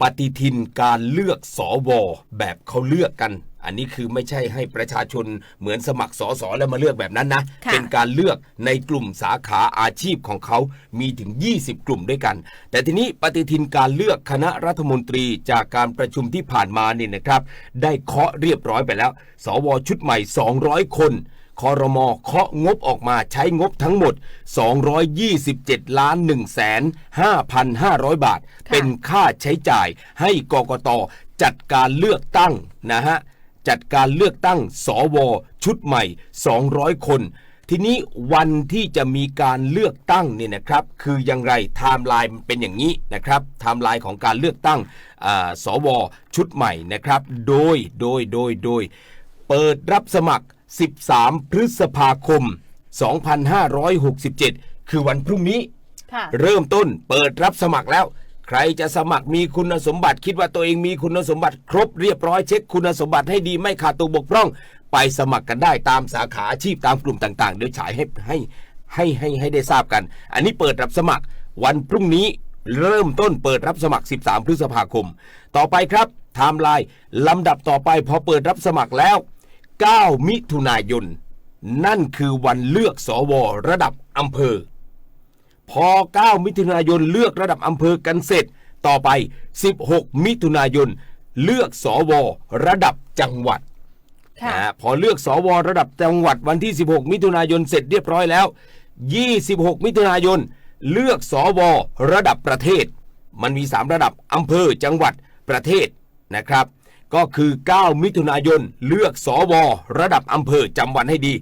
ปฏิทินการเลือกสอวอแบบเขาเลือกกัน อันนี้คือไม่ใช่ให้ประชาชนเหมือนสมัครสอสอแล้วมาเลือกแบบนั้นนะค่ะเป็นการเลือกในกลุ่มสาขาอาชีพของเขา มีถึง 20 กลุ่มด้วยกัน แต่ทีนี้ปฏิทินการเลือกคณะรัฐมนตรีจากการประชุมที่ผ่านมาเนี่ยนะครับ ได้เคาะเรียบร้อยไปแล้ว สวชุดใหม่ 200 คน คอรมอเคาะงบออกมาใช้งบทั้งหมด 227 ล้าน1แสน5,500 บาทค่ะเป็นค่าใช้จ่ายให้กกตจัดการเลือกตั้งนะฮะ จัดการเลือกตั้งสวชุดใหม่ 200 คน ทีนี้วันที่จะมีการเลือกตั้งเนี่ยนะครับ คืออย่างไรไทม์ไลน์มันเป็นอย่างนี้นะครับไทม์ไลน์ของการเลือกตั้งอาสวชุดใหม่นะครับ โดยโดยโดยโดย เปิดรับสมัคร 13 พฤษภาคม 2567 คือวันพรุ่งนี้ ค่ะ เริ่มต้นเปิดรับสมัครแล้ว ใครจะสมัครมีคุณสมบัติคิดว่าตัวเองมีคุณสมบัติครบเรียบร้อยเช็คคุณสมบัติให้ดีไม่ขาดตัวบกพร่อง ไปสมัครกันได้ตามสาขาอาชีพตามกลุ่มต่างๆ เดี๋ยวฉายให้ให้ให้ให้ให้ได้ทราบกัน อันนี้เปิดรับสมัครวันพรุ่งนี้เริ่มต้นเปิดรับสมัคร 13 พฤษภาคม ต่อไปครับไทม์ไลน์ลำดับต่อไปพอเปิดรับสมัครแล้ว 9 มิถุนายน นั่นคือวันเลือกสวระดับอำเภอ พอ 9 มิถุนายนเลือกระดับอำเภอกันเสร็จ ต่อไป 16 มิถุนายน เลือกสวระดับจังหวัดค่ะนะฮะพอเลือกสวระดับจังหวัดวันที่ 16 มิถุนายนเสร็จเรียบร้อยแล้ว 26 มิถุนายน เลือกสวระดับประเทศ มันมี 3 ระดับอำเภอจังหวัดประเทศนะครับ ก็คือ 9 มิถุนายน เลือกสวระดับอำเภอจำวันให้ดี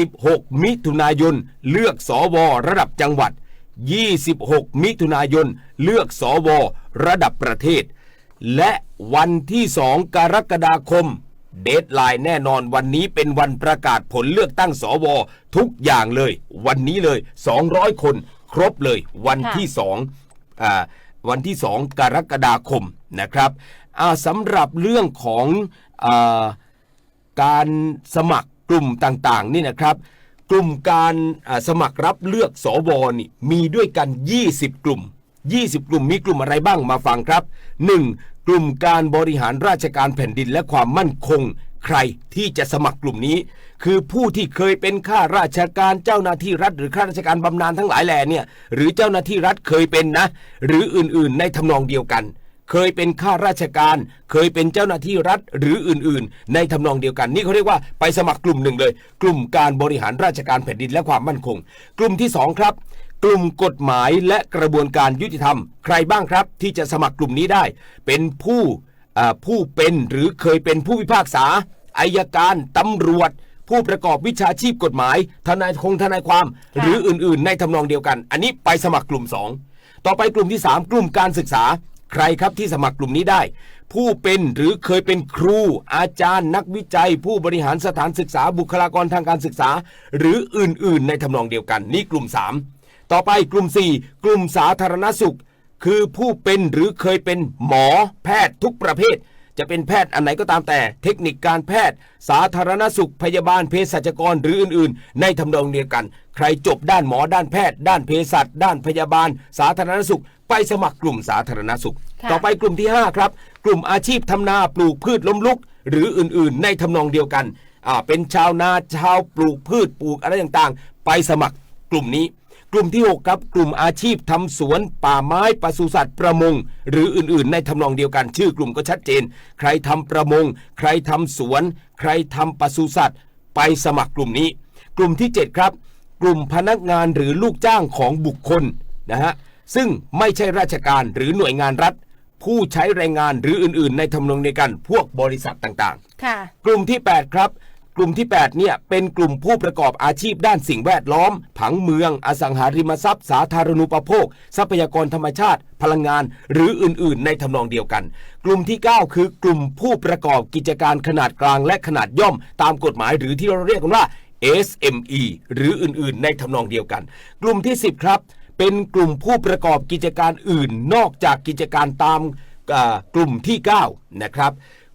16 มิถุนายน เลือกสวระดับจังหวัด 26 มิถุนายน เลือกสวระดับประเทศ และวันที่ 2 กรกฎาคม เดทไลน์แน่นอนวันนี้เป็นวันประกาศผลเลือกตั้งสวทุกอย่างเลย วันนี้เลย 200 คน ครบเลยวันที่2อ่าวันที่ 2 กรกฎาคม นะครับสำหรับเรื่องของอการสมัครกลุ่มต่างๆนี่นะครับกลุ่มการสมัครรับเลือกสวนี่มีด้วยกัน 20 กลุ่ม 20 กลุ่มมีกลุ่มอะไรบ้างมาฟังครับ 1. กลุ่มการบริหารราชการแผ่นดินและความมั่นคง ใครที่จะสมัครกลุ่มนี้ คือผู้ที่เคยเป็นข้าราชการเจ้าหน้าที่รัฐ หรือข้าราชการบำนาญทั้งหลายแหล่เนี่ยหรือเจ้าหน้าที่รัฐเคยเป็นนะ หรืออื่นๆ ในทำนองเดียวกัน เคยเป็นข้าราชการ เคยเป็นเจ้าหน้าที่รัฐหรืออื่น ๆ ในทำนองเดียวกัน นี่เขาเรียกว่าไปสมัครกลุ่มหนึ่งเลย กลุ่มการบริหารราชการแผ่นดินและความมั่นคง กลุ่มที่สองครับ กลุ่มกฎหมายและกระบวนการยุติธรรม ใครบ้างครับ ที่จะสมัครกลุ่มนี้ได้ เป็นผู้อ่าผู้เป็นหรือเคยเป็นผู้พิพากษาอายการตำรวจ ผู้ประกอบวิชาชีพกฎหมาย ทนายคงทนายความค่ะหรืออื่น ๆ ในทำนองเดียวกัน อันนี้ไปสมัครกลุ่ม 2 ต่อไปกลุ่มที่ 3 กลุ่มการศึกษา ใครครับที่สมัครกลุ่มนี้ได้ ผู้เป็นหรือเคยเป็นครู อาจารย์ นักวิจัย ผู้บริหารสถานศึกษาบุคลากรทางการศึกษา หรืออื่น ๆ ในทำนองเดียวกัน นี่กลุ่ม 3 ต่อไปกลุ่ม 4 กลุ่มสาธารณสุข คือผู้เป็นหรือเคยเป็นหมอแพทย์ทุกประเภท จะเป็นแพทย์อันไหนก็ตามแต่ เทคนิคการแพทย์ สาธารณสุขพยาบาลเภสัชกรหรืออื่น ๆ ในทำนองเดียวกัน ใครจบด้านหมอด้านแพทย์ ด้านเภสัชด้านพยาบาล สาธารณสุข ไปสมัครกลุ่มสาธารณสุขค่ะต่อไปกลุ่มที่ 5 ครับ กลุ่มอาชีพทำนาปลูกพืชล้มลุก หรืออื่น ๆ ในทำนองเดียวกันอ่าเป็นชาวนาชาวปลูกพืชปลูกอะไรต่างๆ ไปสมัครกลุ่มนี้ กลุ่มที่ 6 ครับ กลุ่มอาชีพทำสวน ป่าไม้ปศุสัตว์ประมง หรืออื่นๆ ในทำนองเดียวกันชื่อกลุ่มก็ชัดเจน ใครทำประมง ใครทำสวน ใครทำปศุสัตว์ ไปสมัครกลุ่มนี้ กลุ่มที่ 7 ครับ กลุ่มพนักงานหรือลูกจ้างของบุคคลนะฮะซึ่งไม่ใช่ราชการหรือหน่วยงานรัฐ ผู้ใช้แรงงานหรืออื่นๆ ในทำนองเดียวกันพวกบริษัทต่างๆค่ะกลุ่มที่ 8 ครับ กลุ่มที่ 8 เนี่ย เป็นกลุ่มผู้ประกอบอาชีพด้านสิ่งแวดล้อม ผังเมือง อสังหาริมทรัพย์ สาธารณูปโภค ทรัพยากรธรรมชาติ พลังงาน หรืออื่น ๆ ในทำนองเดียวกัน กลุ่มที่ 9 คือกลุ่มผู้ประกอบกิจการขนาดกลางและขนาดย่อม ตามกฎหมายหรือที่เราเรียกกันว่า SME หรืออื่น ๆ ในทำนองเดียวกัน กลุ่มที่ 10 ครับ เป็นกลุ่มผู้ประกอบกิจการอื่น นอกจากกิจการตามกลุ่มที่ 9 นะครับ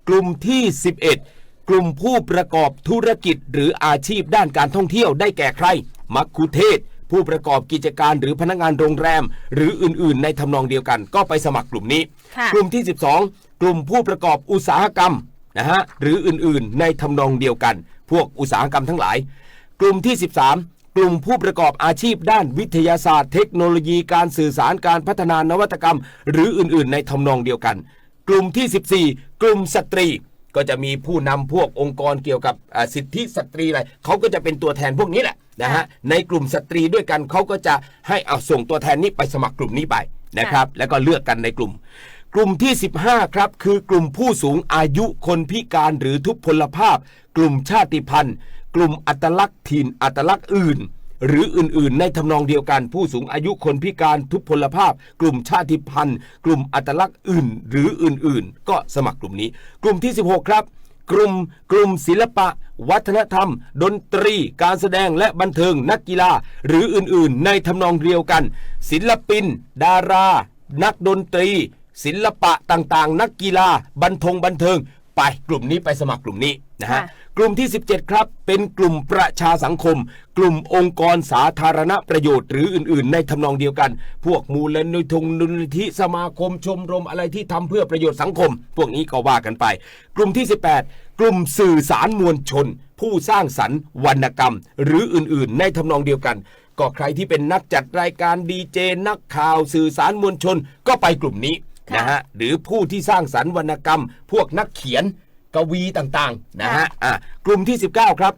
กลุ่มที่ 11 กลุ่มผู้ประกอบธุรกิจหรืออาชีพด้านการท่องเที่ยวได้แก่ใคร มักคุเทศก์ผู้ประกอบกิจการหรือพนักงานโรงแรม หรืออื่นๆ ในทำนองเดียวกัน ก็ไปสมัครกลุ่มนี้ ค่ะ กลุ่มที่ 12 กลุ่มผู้ประกอบอุตสาหกรรมนะฮะหรืออื่นๆ ในทำนองเดียวกัน พวกอุตสาหกรรมทั้งหลาย กลุ่มที่ 13 กลุ่มผู้ประกอบอาชีพด้านวิทยาศาสตร์ เทคโนโลยีการสื่อสารการพัฒนานวัตกรรม หรืออื่นๆ ในทำนองเดียวกัน กลุ่มที่ 14 กลุ่มสตรี ก็จะมีผู้นำพวกองค์กรเกี่ยวกับอ่าสิทธิสตรีอะไรเขาก็จะเป็นตัวแทนพวกนี้แหละนะฮะในกลุ่มสตรีด้วยกันเขาก็จะให้เอาส่งตัวแทนนี้ไปสมัครกลุ่มนี้ไปนะครับ แล้วก็เลือกกันในกลุ่ม กลุ่มที่ 15 ครับ คือกลุ่มผู้สูงอายุคนพิการหรือทุพพลภาพ กลุ่มชาติพันธุ์ กลุ่มอัตลักษณ์ถิ่นอัตลักษณ์อื่น หรืออื่นๆ ในทำนองเดียวกัน ผู้สูงอายุคนพิการทุพพลภาพ กลุ่มชาติพันธุ์ กลุ่มอัตลักษณ์อื่น หรืออื่นๆ ก็สมัครกลุ่มนี้ กลุ่มที่ 16 ครับ กลุ่มกลุ่มศิลปะ วัฒนธรรม ดนตรี การแสดงและบันเทิงนักกีฬา หรืออื่นๆ ในทำนองเดียวกัน ศิลปิน ดารา นักดนตรี ศิลปะต่างๆ นักกีฬา บันทงบันเทิง ไปกลุ่มนี้ไปสมัครกลุ่มนี้นะฮะ กลุ่มที่ 17 ครับ เป็นกลุ่มประชาสังคม กลุ่มองค์กรสาธารณประโยชน์หรืออื่น ๆ ในทำนองเดียวกัน พวกมูลนิธิมูลนิธิสมาคมชมรมอะไรที่ทำเพื่อประโยชน์สังคม พวกนี้ก็ว่ากันไป กลุ่มที่ 18 กลุ่มสื่อสารมวลชน ผู้สร้างสรรค์วรรณกรรม หรืออื่น ๆ ในทำนองเดียวกันก็ใครที่เป็นนักจัดรายการดีเจนักข่าวสื่อสารมวลชนก็ไปกลุ่มนี้นะฮะหรือผู้ที่สร้างสรรค์วรรณกรรม พวกนักเขียน กวีต่างๆนะฮะอะกลุ่มที่ 19 ครับ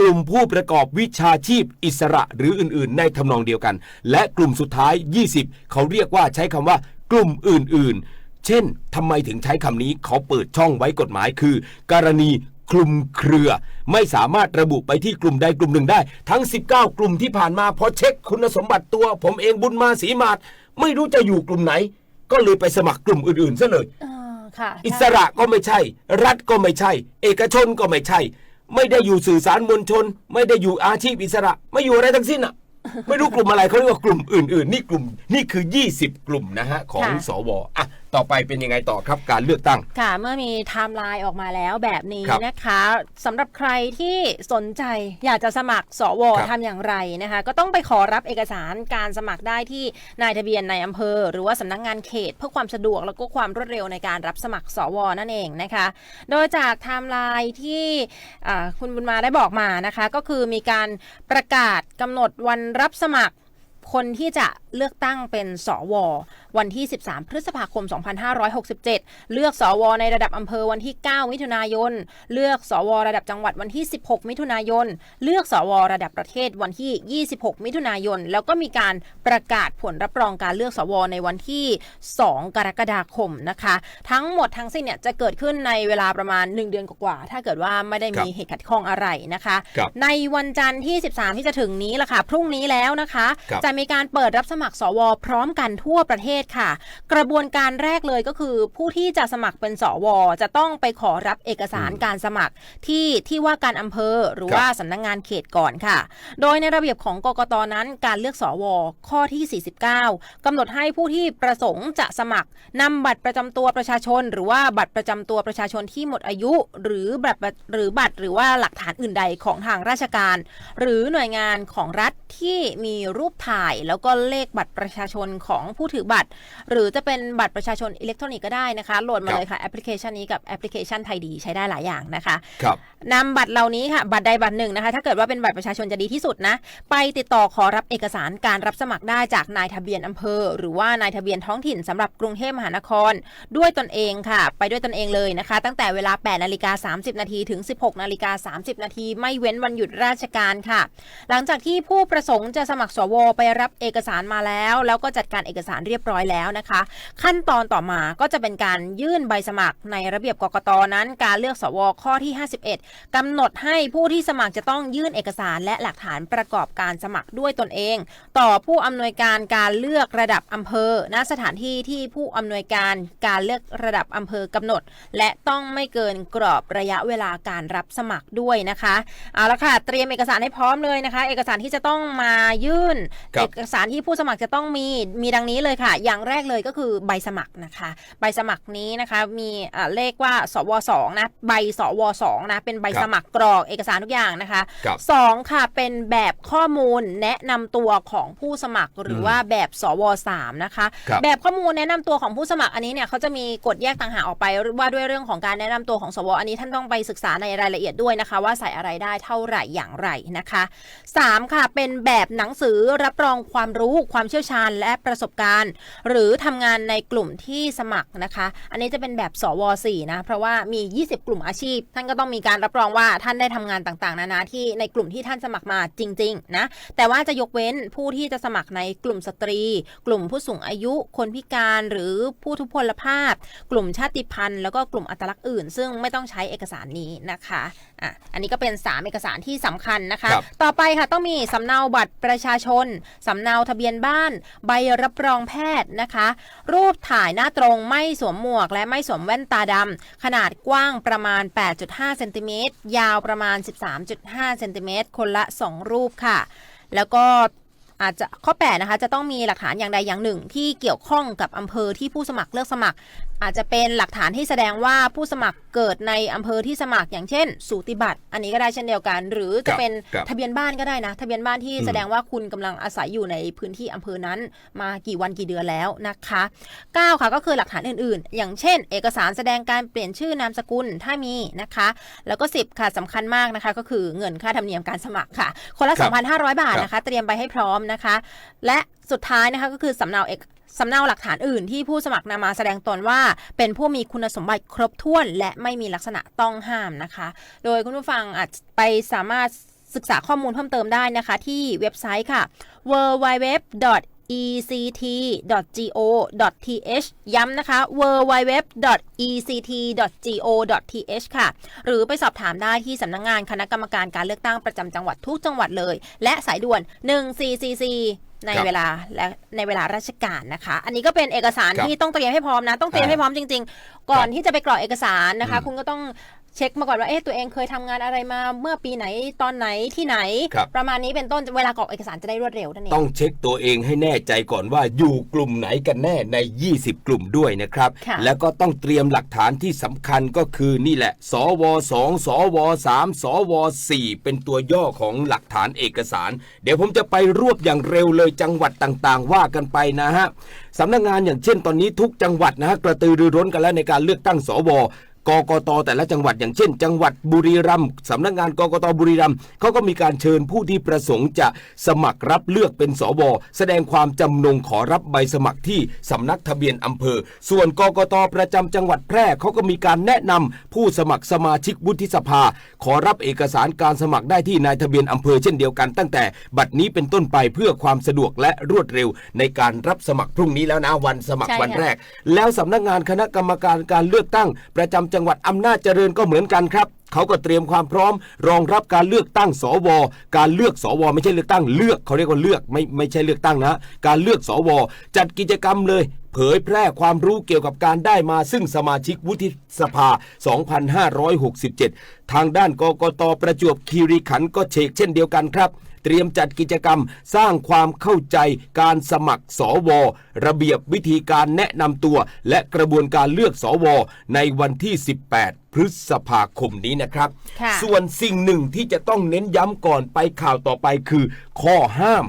กลุ่มผู้ประกอบวิชาชีพอิสระหรืออื่นๆ ในทำนองเดียวกัน และกลุ่มสุดท้าย 20 เขาเรียกว่าใช้คำว่ากลุ่มอื่นๆ เช่นทำไมถึงใช้คำนี้เขาเปิดช่องไว้กฎหมายคือ กรณีคลุมเครือ ไม่สามารถระบุไปที่กลุ่มใดกลุ่มหนึ่งได้ ทั้ง 19 กลุ่มที่ผ่านมาพอเช็คคุณสมบัติตัว ผมเองบุญมาสีมาดไม่รู้จะอยู่กลุ่มไหน ก็เลยไปสมัครกลุ่มอื่นๆซะเลยเออค่ะอิสระก็ไม่ใช่ รัฐก็ไม่ใช่ เอกชนก็ไม่ใช่ ไม่ได้อยู่สื่อสารมวลชน ไม่ได้อยู่อาชีพอิสระ ไม่อยู่อะไรทั้งสิ้นอะ ไม่รู้กลุ่มอะไรเขาเรียกว่ากลุ่มอื่น ๆ นี่กลุ่มนี่คือ 20 กลุ่มนะฮะของค่ะสวอะ ต่อไปเป็นยังไงต่อครับการเลือกตั้ง ค่ะ เมื่อมีไทม์ไลน์ออกมาแล้วแบบนี้ครับนะคะสำหรับใครที่สนใจอยากจะสมัครสวครับ ทำอย่างไรนะคะ ก็ต้องไปขอรับเอกสารการสมัครได้ที่นายทะเบียนในอำเภอ หรือว่าสำนักงานเขต เพื่อความสะดวกแล้วก็ความรวดเร็วในการรับสมัครสวนั่นเองนะคะ โดยจากไทม์ไลน์ที่อ่าคุณบุญมาได้บอกมานะคะ ก็คือมีการประกาศกำหนดวันรับสมัคร คนที่จะเลือกตั้งเป็นสว วันที่ 13 พฤษภาคม 2567 เลือกสว ในระดับอำเภอวันที่ 9 มิถุนายน เลือกสว ระดับจังหวัดวันที่ 16 มิถุนายน เลือกสว ระดับประเทศวันที่ 26 มิถุนายน แล้วก็มีการประกาศผลรับรองการเลือกสว ในวันที่ 2 กรกฎาคมนะคะ ทั้งหมดทั้งสิ้นเนี่ยจะเกิดขึ้นในเวลาประมาณ 1 เดือนกว่าๆถ้าเกิดว่าไม่ได้มีครับเหตุขัดข้องอะไรนะคะครับในวันจันทร์ที่ 13 ที่จะถึงนี้ละค่ะ พรุ่งนี้แล้วนะคะครับจะมีการเปิดรับสมัครสว พร้อมกันทั่วประเทศค่ะ กระบวนการแรกเลยก็คือ ผู้ที่จะสมัครเป็นสว จะต้องไปขอรับเอกสารการสมัครที่ที่ว่าการอำเภอหรือครับว่าสำนักงงานเขตก่อนค่ะ โดยในระเบียบของกกตนั้นการเลือกสว ข้อที่ 49กำหนดให้ผู้ที่ประสงค์จะสมัครนำบัตรประจำตัวประชาชน หรือว่าบัตรประจำตัวประชาชนที่หมดอายุ หรือบัตรหรือบัตรหรือว่าหลักฐานอื่นใดของทางราชการ หรือหน่วยงานของรัฐที่มีรูปถ่ายแล้วก็เลขบัตรประชาชนของผู้ถือบัตร หรือจะเป็นบัตรประชาชนอิเล็กทรอนิกส์ก็ได้นะคะโหลดมาครับเลยค่ะแอปพลิเคชันนี้กับแอปพลิเคชันไทยดีใช้ได้หลายอย่างนะคะครับนำบัตรเหล่านี้ค่ะบัตรใดบัตรหนึ่งนะคะ ถ้าเกิดว่าเป็นบัตรประชาชนจะดีที่สุดนะ ไปติดต่อขอรับเอกสารการรับสมัครได้จากนายทะเบียนอำเภอ หรือว่านายทะเบียนท้องถิ่นสำหรับกรุงเทพมหานคร ด้วยตนเองค่ะ ไปด้วยตนเองเลยนะคะ ตั้งแต่เวลา8นาฬิกา30นาทีถึง 16นาฬิกา30นาทีไม่เว้นวันหยุดราชการค่ะ หลังจากที่ผู้ประสงค์จะสมัครสวไปรับเอกสารมาแล้ว แล้วก็จัดการเอกสารเรียบร้อยแล้วนะคะ ขั้นตอนต่อมาก็จะเป็นการยื่นใบสมัครในระเบียบกกตนั้น การเลือกสวข้อที่ 51กำหนดให้ผู้ที่สมัครจะต้องยื่นเอกสารและหลักฐานประกอบการสมัครด้วยตนเอง ต่อผู้อำนวยการการเลือกระดับอำเภอณสถานที่ที่ผู้อำนวยการการเลือกระดับอำเภอกำหนด และต้องไม่เกินกรอบระยะเวลาการรับสมัครด้วยนะคะเอาละค่ะเตรียมเอกสารให้พร้อมเลยนะคะ เอกสารที่จะต้องมายื่นเอกสารที่ผู้สมัครจะต้องมีมีดังนี้เลยค่ะ อย่างแรกเลยก็คือใบสมัครนะคะ ใบสมัครนี้นะคะมีอ่าเลขว่าสวสองนะใบสวสองนะเป็นใบครับสมัครกรอกเอกสารทุกอย่างนะคะครับสองค่ะเป็นแบบข้อมูลแนะนำตัวของผู้สมัครหรืออมว่าแบบสวสามนะคะครับแบบข้อมูลแนะนำตัวของผู้สมัครอันนี้เนี่ยเขาจะมีกฎแยกต่างหากออกไปว่าด้วยเรื่องของการแนะนำตัวของสวอันนี้ท่านต้องไปศึกษาในรายละเอียดด้วยนะคะ ว่าใส่อะไรได้เท่าไหร่อย่างไรนะคะสามค่ะเป็นแบบหนังสือรับรองความรู้ความเชี่ยวชาญและประสบการณ์ หรือทำงานในกลุ่มที่สมัครนะคะ อันนี้จะเป็นแบบสว4นะเพราะว่ามี 20 กลุ่มอาชีพ ท่านก็ต้องมีการรับรองว่าท่านได้ทำงานต่างๆนานาที่ในกลุ่มที่ท่านสมัครมาจริงๆนะแต่ว่าจะยกเว้นผู้ที่จะสมัครในกลุ่มสตรี กลุ่มผู้สูงอายุ คนพิการหรือผู้ทุพพลภาพ กลุ่มชาติพันธุ์แล้วก็กลุ่มอัตลักษณ์อื่น ซึ่งไม่ต้องใช้เอกสารนี้นะคะอะอันนี้ก็เป็น 3 เอกสารที่สำคัญนะคะครับต่อไปค่ะต้องมีสำเนาบัตรประชาชนสำเนาทะเบียนบ้าน ใบรับรองแพทย์นะคะ รูปถ่ายหน้าตรงไม่สวมหมวกและไม่สวมแว่นตาดำขนาดกว้างประมาณ 8.5เซนติเมตรยาวประมาณ 13.5เซนติเมตรคนละ 2 รูปค่ะ แล้วก็อาจจะข้อ 8 นะคะ จะต้องมีหลักฐานอย่างใดอย่างหนึ่งที่เกี่ยวข้องกับอำเภอที่ผู้สมัครเลือกสมัครอาจจะเป็นหลักฐานที่แสดงว่าผู้สมัครเกิดในอำเภอที่สมัครอย่างเช่น สูติบัตร อันนี้ก็ได้เช่นเดียวกัน หรือจะเป็นครับทะเบียนบ้านก็ได้นะ ทะเบียนบ้านที่อืมแสดงว่าคุณกำลังอาศัยอยู่ในพื้นที่อำเภอนั้น มากี่วันกี่เดือนแล้วนะคะ9ค่ะก็คือหลักฐานอื่นๆ อย่างเช่น เอกสารแสดงการเปลี่ยนชื่อนามสกุลถ้ามีนะคะ แล้วก็ 10 ค่ะสำคัญมากนะคะ ก็คือเงินค่าธรรมเนียมการสมัครค่ะ คนละครับ2,500 บาทครับนะคะ เตรียมไปให้พร้อมนะคะ และ สุดท้ายนะคะก็คือสำเนาเอกสำเนาหลักฐานอื่นที่ผู้สมัครนำมาแสดงตนว่า เป็นผู้มีคุณสมบัติครบถ้วน และไม่มีลักษณะต้องห้ามนะคะ โดยคุณผู้ฟังอาจไปสามารถศึกษาข้อมูลเพิ่มเติมได้นะคะ ที่เว็บไซต์ค่ะ www ect.go.th ย้ำนะคะ www.ect.go.th ค่ะ หรือไปสอบถามได้ที่สำนักงงานคณะกรรมการการเลือกตั้งประจำจังหวัดทุกจังหวัดเลย และสายด่วน 1444 ในครับเวลาและในเวลาราชการนะคะ อันนี้ก็เป็นเอกสารครับที่ต้องเตรียมให้พร้อมนะ ต้องเตรียมให้พร้อมจริง ๆ ก่อนครับที่จะไปกรอกเอกสารนะคะอืมคุณก็ต้อง เช็คมาก่อนว่าเอ๊ะตัวเองเคยทำงานอะไรมาเมื่อปีไหนตอนไหนที่ไหนครับประมาณนี้เป็นต้นเวลากรอกเอกสารจะได้รวดเร็วนั่นเองต้องเช็คตัวเองให้แน่ใจก่อนว่าอยู่กลุ่มไหนกันแน่ใน 20 กลุ่มด้วยนะครับค่ะแล้วก็ต้องเตรียมหลักฐานที่สำคัญก็คือนี่แหละ สว2สว3สว4เป็นตัวย่อของหลักฐานเอกสาร เดี๋ยวผมจะไปรวบอย่างเร็วเลยจังหวัดต่างๆ ว่ากันไปนะฮะสำนักงานอย่างเช่นตอนนี้ทุกจังหวัดนะฮะกระตือรือร้นกันแล้วในการเลือกตั้งสว กกตแต่ละจังหวัดอย่างเช่น จังหวัดบุรีรัมย์สำนักงานกกตบุรีรัมย์เขาก็มีการเชิญผู้ที่ประสงค์จะสมัครรับเลือกเป็นสวแสดงความจำนงขอรับใบสมัครที่สำนักทะเบียนอำเภอ ส่วนกกตประจำจังหวัดแพร่เขาก็มีการแนะนำผู้สมัครสมาชิกวุฒิสภา ขอรับเอกสารการสมัครได้ที่นายทะเบียนอำเภอเช่นเดียวกันตั้งแต่ บัดนี้เป็นต้นไปเพื่อความสะดวกและรวดเร็ว ในการรับสมัครพรุ่งนี้แล้วนะวันสมัครใช่วันค่ะแรก แล้วสำนักงานคณะกรรมการการเลือกตั้งประจำจังหวัดอำนาจเจริญก็เหมือนกันครับเขาก็เตรียมความพร้อม รองรับการเลือกตั้งสว การเลือกสว ไม่ใช่เลือกตั้งเลือกเขาเรียกว่าเลือกไม่ไม่ใช่เลือกตั้งนะ การเลือกสว จัดกิจกรรมเลย เผยแพร่ความรู้เกี่ยวกับการได้มาซึ่งสมาชิกวุฒิสภา 2567 ทางด้านกกตประจวบคีรีขันธ์ก็เชกเช่นเดียวกันครับ เตรียมจัดกิจกรรม สร้างความเข้าใจการสมัครสว ระเบียบวิธีการแนะนำตัว และกระบวนการเลือกสว ในวันที่ 18พฤษภาคมนี้นะครับค่ะส่วนสิ่งหนึ่งที่จะต้องเน้นย้ำก่อนไปข่าวต่อไปคือ ข้อห้าม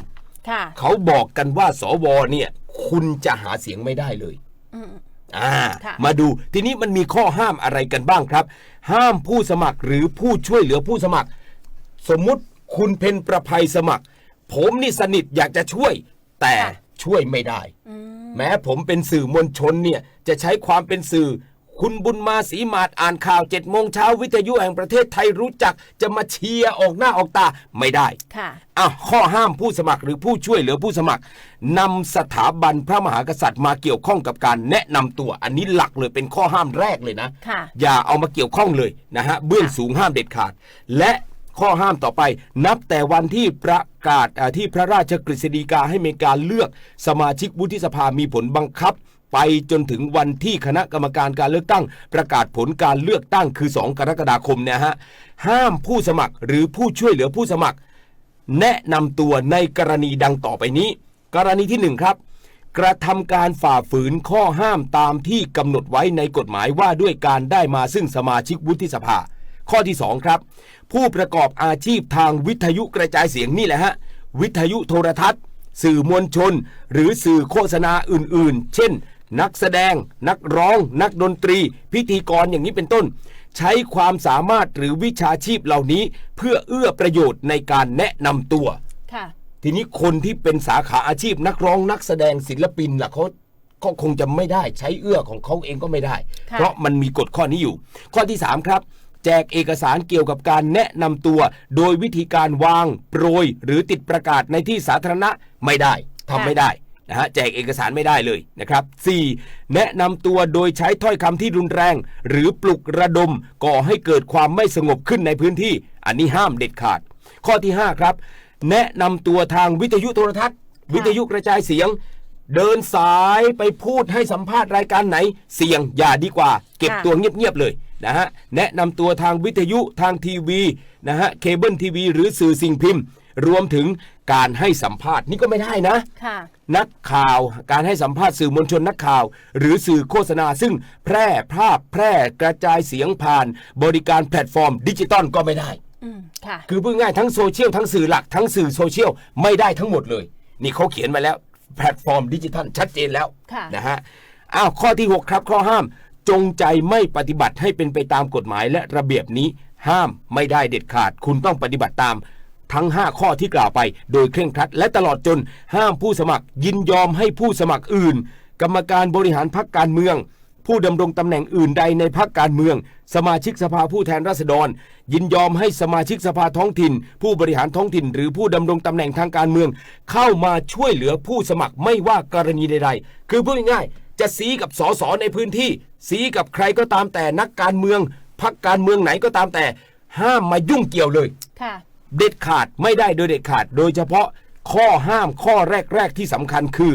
ค่ะเขาบอกกันว่าสวเนี่ย คุณจะหาเสียงไม่ได้เลยอืมอ่าค่ะมาดูทีนี้มันมีข้อห้ามอะไรกันบ้างครับ ห้ามผู้สมัครหรือผู้ช่วยเหลือผู้สมัคร สมมุติ คุณเพนประภัยสมัคร ผมนี่สนิทอยากจะช่วย แต่ช่วยไม่ได้อืมแม้ผมเป็นสื่อมวลชนเนี่ย จะใช้ความเป็นสื่อ คุณบุญมาศรีมาศอ่านข่าวเจ็ดโมงเช้าวิทยุแห่งประเทศไทยรู้จักจะมาเชียร์ออกหน้าออกตาไม่ได้ค่ะอะข้อห้ามผู้สมัครหรือผู้ช่วยเหลือผู้สมัครนำสถาบันพระมหากษัตริย์มาเกี่ยวข้องกับการแนะนำตัว อันนี้หลักเลยเป็นข้อห้ามแรกเลยนะ ค่ะ อย่าเอามาเกี่ยวข้องเลยนะฮะเบื้องสูงห้ามเด็ดขาด และ ข้อห้ามต่อไป นับแต่วันที่ประกาศที่พระราชกฤษฎีกาให้มีการเลือกสมาชิกวุฒิสภามีผลบังคับ ไปจนถึงวันที่คณะกรรมการการเลือกตั้ง ประกาศผลการเลือกตั้งคือ 2 กรกฎาคมนี่ยฮะห้ามผู้สมัครหรือผู้ช่วยเหลือผู้สมัคร แนะนำตัวในกรณีดังต่อไปนี้ กรณีที่หนึ่งครับกระทำการฝ่าฝืนข้อห้ามตามที่กำหนดไว้ในกฎหมายว่าด้วยการได้มาซึ่งสมาชิกวุฒิสภา ข้อที่ 2 ครับ ผู้ประกอบอาชีพทางวิทยุกระจายเสียงนี่แหละฮะ วิทยุโทรทัศน์ สื่อมวลชน หรือสื่อโฆษณาอื่นๆ เช่น นักแสดง นักร้อง นักดนตรี พิธีกรอย่างนี้เป็นต้น ใช้ความสามารถหรือวิชาชีพเหล่านี้ เพื่อเอื้อประโยชน์ในการแนะนำตัวค่ะทีนี้คนที่เป็นสาขาอาชีพนักร้องนักแสดงศิลปินล่ะเขาก็คงจะไม่ได้ใช้เอื้อของเขาเองก็ไม่ได้ค่ะเพราะมันมีกฎข้อนี้อยู่ ข้อที่ 3 ครับ แจกเอกสารเกี่ยวกับการแนะนำตัว โดยวิธีการวางโปรย หรือติดประกาศในที่สาธารณะไม่ได้ทำไม่ได้นะฮะแจกเอกสารไม่ได้เลยนะครับ 4. แนะนำตัวโดยใช้ถ้อยคำที่รุนแรง หรือปลุกระดมก่อให้เกิดความไม่สงบขึ้นในพื้นที่ อันนี้ห้ามเด็ดขาด ข้อที่ 5 ครับ แนะนำตัวทางวิทยุโทรทัศน์ วิทยุกระจายเสียง เดินสายไปพูดให้สัมภาษณ์รายการไหน เสี่ยงอย่าดีกว่า เก็บค่ะตัวเงียบๆเลยนะฮะแนะนำตัวทางวิทยุทางทีวีนะฮะเคเบิลทีวีหรือสื่อสิ่งพิมพ์ รวมถึงการให้สัมภาษณ์นี่ก็ไม่ได้นะค่ะนักข่าวการให้สัมภาษณ์สื่อมวลชนนักข่าว หรือสื่อโฆษณา ซึ่งแพร่ภาพแพร่กระจายเสียงผ่าน บริการแพลตฟอร์ม ดิจิตอลก็ไม่ได้อืมค่ะคือพูดง่ายๆทั้งโซเชียลทั้งสื่อหลักทั้งสื่อโซเชียลไม่ได้ทั้งหมดเลย นี่เขาเขียนมาแล้ว แพลตฟอร์มดิจิทัลชัดเจนแล้วค่ะ นะฮะอ้าวข้อที่ 6 ครับ ข้อห้าม จงใจไม่ปฏิบัติให้เป็นไปตามกฎหมายและระเบียบนี้ห้ามไม่ได้เด็ดขาด คุณต้องปฏิบัติตาม ทั้ง 5 ข้อที่กล่าวไป โดยเคร่งครัด และตลอดจนห้ามผู้สมัคร ยินยอมให้ผู้สมัครอื่น กรรมการบริหารพรรคการเมือง ผู้ดำรงตำแหน่งอื่นใดในพรรคการเมือง สมาชิกสภาผู้แทนราษฎร ยินยอมให้สมาชิกสภาท้องถิ่น ผู้บริหารท้องถิ่น หรือผู้ดำรงตำแหน่งทางการเมือง เข้ามาช่วยเหลือผู้สมัครไม่ว่ากรณีใดๆ คือพูดง่ายๆจะสีกับสสในพื้นที่ สีกับใครก็ตามแต่นักการเมืองพรรคการเมืองไหนก็ตามแต่ ห้ามมายุ่งเกี่ยวเลยค่ะเด็ดขาดไม่ได้โดยเด็ดขาด โดยเฉพาะข้อห้ามข้อแรก ๆ ที่สำคัญคือ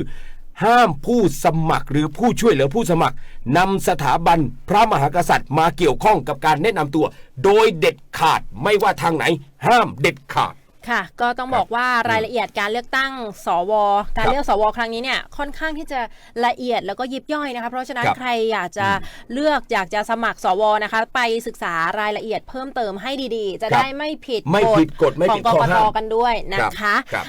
ห้ามผู้สมัครหรือผู้ช่วยเหลือผู้สมัครนำสถาบันพระมหากษัตริย์มาเกี่ยวข้องกับการแนะนำตัว โดยเด็ดขาดไม่ว่าทางไหน ห้ามเด็ดขาด ค่ะ ก็ต้องบอกว่ารายละเอียดการเลือกตั้งสว การครับเลือกสว ครั้งนี้เนี่ยค่อนข้างที่จะละเอียดแล้วก็ยิบย่อยนะคะเพราะฉะนั้นครับใครอยากจะเลือกอยากจะสมัครสวนะคะ ไปศึกษารายละเอียดเพิ่มเติมให้ดีๆ จะครับ ได้ไม่ผิดไม่ผิดกฎไม่ขอผิงดกข้อกห้าตม กันด้วยนะคะครับ